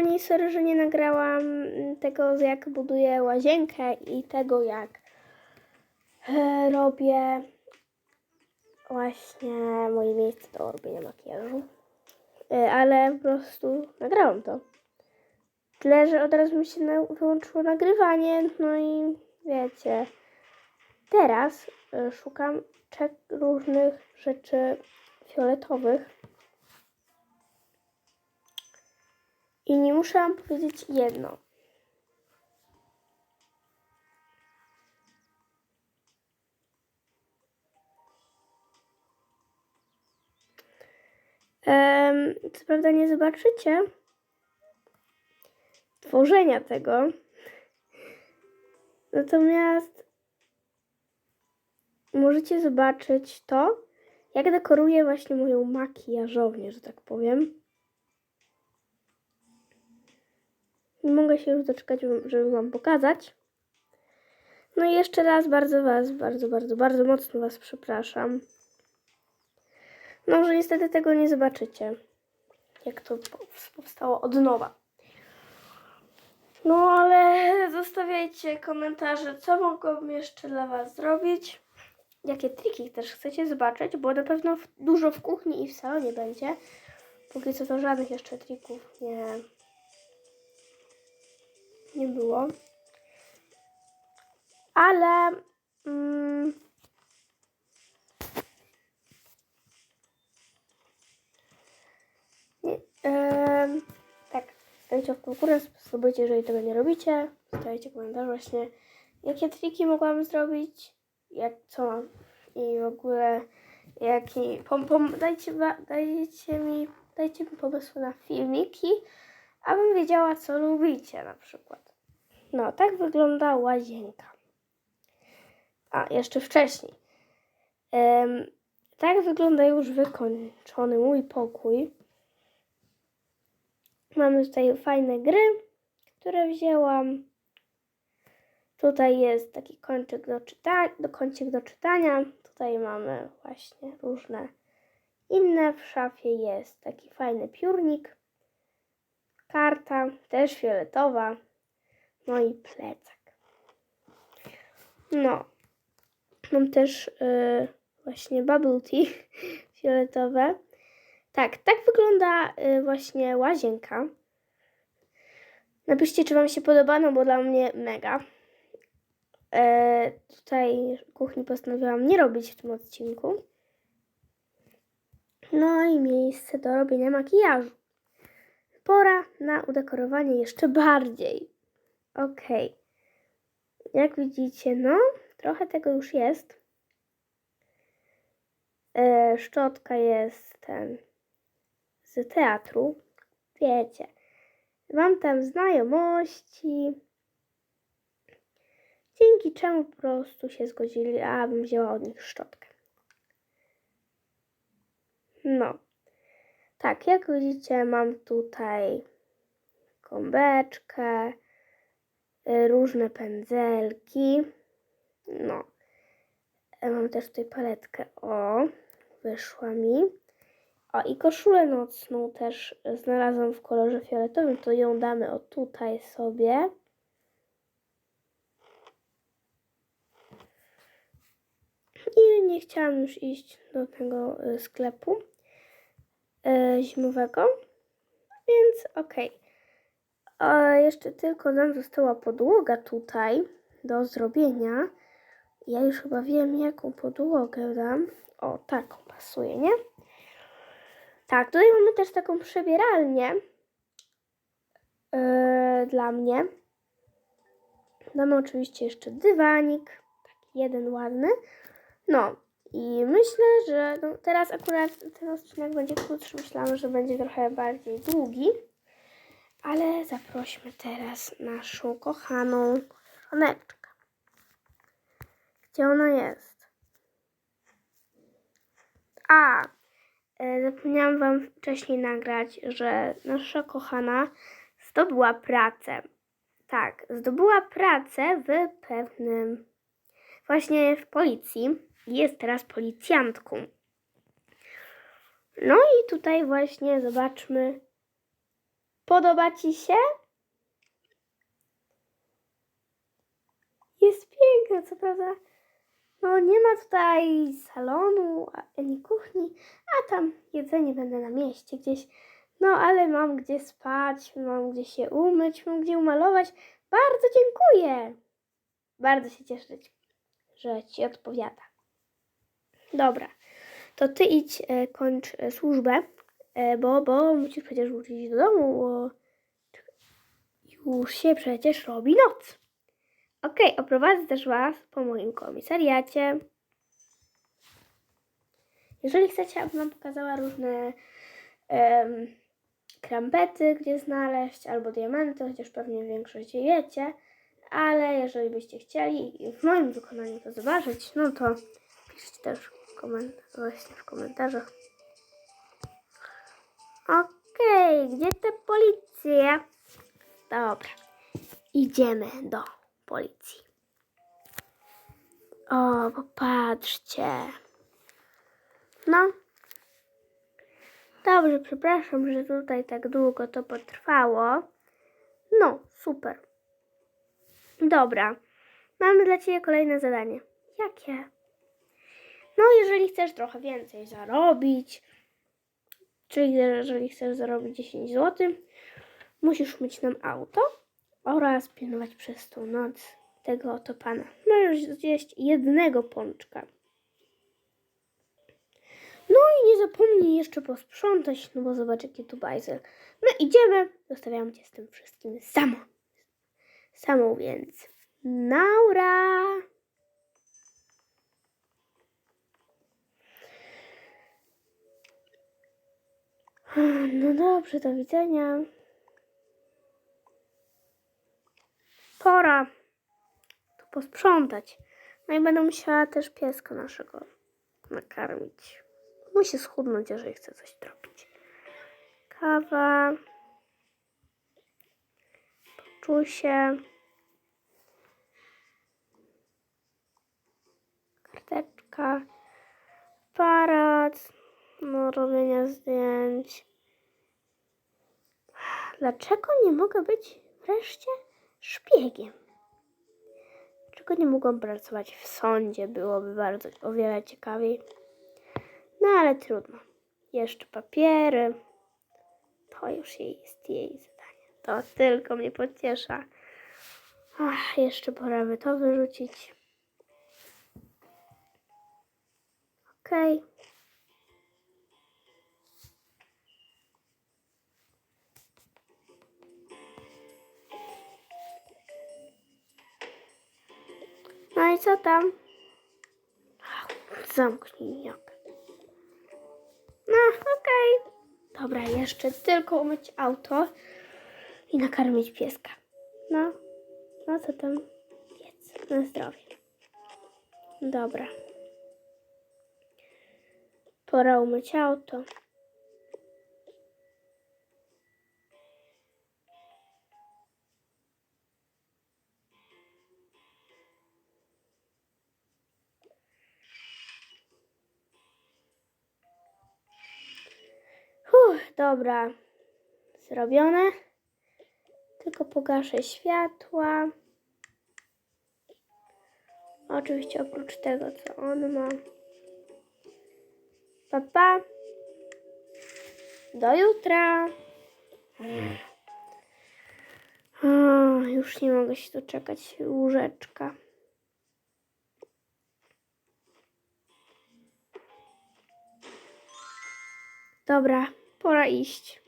Nie, sorry, że nie nagrałam tego, jak buduję łazienkę i tego, jak e, robię właśnie moje miejsce do robienia makijażu. E, ale po prostu nagrałam to. Tyle, że od razu mi się wyłączyło nagrywanie, no i wiecie. Teraz e, szukam różnych rzeczy fioletowych. I nie muszę wam powiedzieć jedno. Em, co prawda nie zobaczycie tworzenia tego. Natomiast możecie zobaczyć to, jak dekoruję właśnie moją makijażownię, że tak powiem. Nie mogę się już doczekać, żeby Wam pokazać. No i jeszcze raz bardzo Was, bardzo, bardzo, bardzo mocno Was przepraszam. No, że niestety tego nie zobaczycie, jak to po- powstało od nowa. No, ale zostawiajcie komentarze, co mogłabym jeszcze dla Was zrobić. Jakie triki też chcecie zobaczyć, bo na pewno dużo w kuchni i w salonie będzie. Póki co to żadnych jeszcze trików nie, nie było. Ale mm, nie, em, tak, dajcie w górę, spróbujcie, jeżeli tego nie robicie. Zostawiajcie komentarz właśnie, jakie triki mogłam zrobić, jak co mam i w ogóle jaki, pom, pom, dajcie, dajcie mi, dajcie mi pomysły na filmiki, abym wiedziała, co lubicie na przykład. No, tak wygląda łazienka. A, jeszcze wcześniej. Em, tak wygląda już wykończony mój pokój. Mamy tutaj fajne gry, które wzięłam. Tutaj jest taki do, czyta- do, kącik do czytania. Tutaj mamy właśnie różne inne. W szafie jest taki fajny piórnik. Karta, też fioletowa. No i plecak. No. Mam też y, właśnie bubble tea fioletowe. Tak, tak wygląda y, właśnie łazienka. Napiszcie, czy Wam się podoba, no bo dla mnie mega. E, tutaj kuchni postanowiłam nie robić w tym odcinku. No i miejsce do robienia makijażu. Pora na udekorowanie jeszcze bardziej. Okej. Jak widzicie, no, trochę tego już jest. E, szczotka jest ten z teatru. Wiecie, mam tam znajomości, dzięki czemu po prostu się zgodzili, abym wzięła od nich szczotkę. No. Tak, jak widzicie, mam tutaj gąbeczkę, y, różne pędzelki. No. E, Mam też tutaj paletkę. O, wyszła mi. O, i koszulę nocną też znalazłam w kolorze fioletowym, to ją damy o tutaj sobie. I nie chciałam już iść do tego y, sklepu y, zimowego, więc okej. A Jeszcze tylko nam została podłoga tutaj do zrobienia. Ja już chyba wiem, jaką podłogę dam. O, taką pasuje, nie? Tak, tutaj mamy też taką przebieralnię yy, dla mnie. Damy oczywiście jeszcze dywanik, taki jeden ładny. No i myślę, że no, teraz akurat ten odcinek będzie krótszy. Myślałam, że będzie trochę bardziej długi. Ale zaprośmy teraz naszą kochaną żoneczkę. Gdzie ona jest? A, e, zapomniałam Wam wcześniej nagrać, że nasza kochana zdobyła pracę. Tak, zdobyła pracę w pewnym, właśnie w policji. Jest teraz policjantką. No i tutaj właśnie zobaczmy Podoba Ci się? Jest piękne, co prawda. No nie ma tutaj salonu ani kuchni, a tam jedzenie będę na mieście gdzieś. No ale mam gdzie spać, mam gdzie się umyć, mam gdzie umalować. Bardzo dziękuję. Bardzo się cieszę, że Ci odpowiada. Dobra, to Ty idź, e, kończ e, służbę, e, bo, bo musisz przecież wrócić do domu, bo już się przecież robi noc. Okej, oprowadzę też Was po moim komisariacie. Jeżeli chcecie, abym Wam pokazała różne em, krampety, gdzie znaleźć, albo diamenty, chociaż pewnie większość wiecie, ale jeżeli byście chcieli w moim wykonaniu to zobaczyć, no to piszcie też koment- właśnie w komentarzach. Okej, gdzie te policje? Dobra, idziemy do policji. O, popatrzcie. No. Dobrze, przepraszam, że tutaj tak długo to potrwało. No, super. Dobra. Mamy dla Ciebie kolejne zadanie. Jakie? No, jeżeli chcesz trochę więcej zarobić, czyli jeżeli chcesz zarobić 10 zł, musisz myć nam auto oraz pilnować przez tą noc tego oto pana. Możesz zjeść jednego pączka. No i nie zapomnij jeszcze posprzątać, no bo zobacz jaki tu bajzel. No idziemy, zostawiam cię z tym wszystkim samą. Samą więc. Naura! No dobrze, do widzenia. Pora tu posprzątać. No i będę musiała też pieska naszego nakarmić. Musi schudnąć, jeżeli chce coś zrobić. Kawa. Poczusie. Karteczka. Aparat. Robienia zdjęć. Dlaczego nie mogę być wreszcie szpiegiem? Dlaczego nie mogłam pracować w sądzie? Byłoby bardzo o wiele ciekawiej. No ale trudno. Jeszcze papiery. To już jej jest jej zadanie. To tylko mnie pociesza. Ach, jeszcze pora by to wyrzucić. Okej. No co tam? Zamknij jak. No, okej. Dobra, jeszcze tylko umyć auto i nakarmić pieska. No, no co tam? Jedz na zdrowie. Dobra. Pora umyć auto. Dobra. Zrobione. Tylko pogaszę światła. Oczywiście oprócz tego, co on ma. Pa, pa. Do jutra. O, już nie mogę się doczekać łóżeczka. Dobra, pora iść.